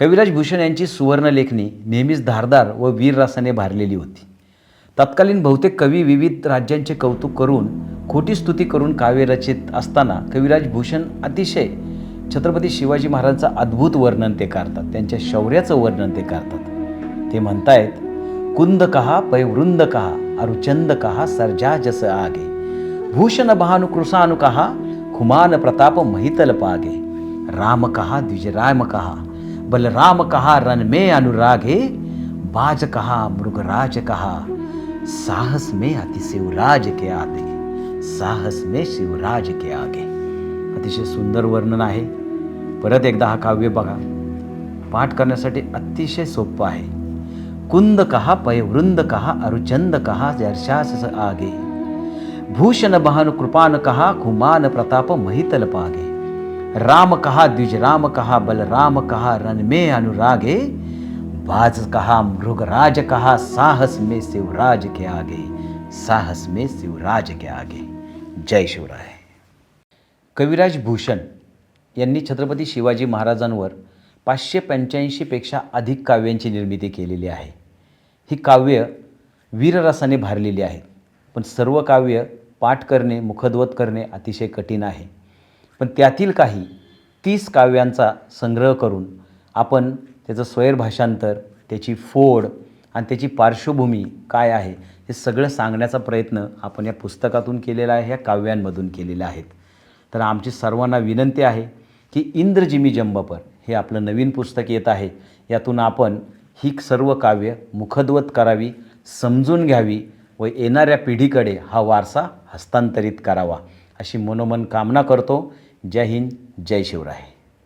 कविराज भूषण यांची सुवर्णलेखनी नेहमीच धारदार व वीररसाने भारलेली होती. तत्कालीन बहुतेक कवी विविध राज्यांचे कौतुक करून खोटी स्तुती करून काव्य रचित असताना कविराज भूषण अतिशय छत्रपती शिवाजी महाराजांचं अद्भुत वर्णन ते करतात त्यांच्या शौर्याचं वर्णन ते करतात. ते म्हणतायत कुंद कहा पैवृंद कहा अरुचंद कहा सर्जा जस आगे. भूषण बहानु कहा खुमान प्रताप महितल पागे. राम कहा द्विजराम कहा बलराम कहा, रन में अनुरागे, बाज कहा, मृगराज कहा, साहस में अति शिवराज के आगे, साहस में शिवराज के आगे. अतिशय सुंदर वर्णन आहे. परत एकदा हा काव्य बघा. पाठ करण्यासाठी अतिशय सोपं आहे. कुंद कहा, पयवृंद कहा, अरुचंद कहा, जर्शास आगे. भूषण बहन कृपान कहा, खुमान प्रताप महितल पागे. राम कहा द्विज राम कहा बलराम कहा रन में अनुरागे बाज कहा मृगराज कहा साहस में शिवराज के आगे साहस में शिवराज के आगे। जय शिवराय। कविराज भूषण यांनी छत्रपती शिवाजी महाराजांवर पाचशे पंच्याऐंशीपेक्षा अधिक काव्यांची निर्मिती केलेली आहे. ही काव्य वीररसाने भारलेली आहेत पण सर्व काव्य पाठ करणे मुखद्वत करणे अतिशय कठीण आहे. पण त्यातील काही तीस काव्यांचा संग्रह करून आपण त्याचं स्वैर भाषांतर त्याची फोड आणि त्याची पार्श्वभूमी काय आहे हे सगळं सांगण्याचा प्रयत्न आपण या पुस्तकातून केलेला आहे या काव्यांमधून केलेल्या आहेत. तर आमची सर्वांना विनंती आहे की इंद्रजिमी जंबपर हे आपलं नवीन पुस्तक येत आहे. यातून आपण ही सर्व काव्य मुखद्वत करावी समजून घ्यावी व येणाऱ्या पिढीकडे हा वारसा हस्तांतरित करावा अशी मनोमन कामना करतो. जय हिंद जय शिवराय.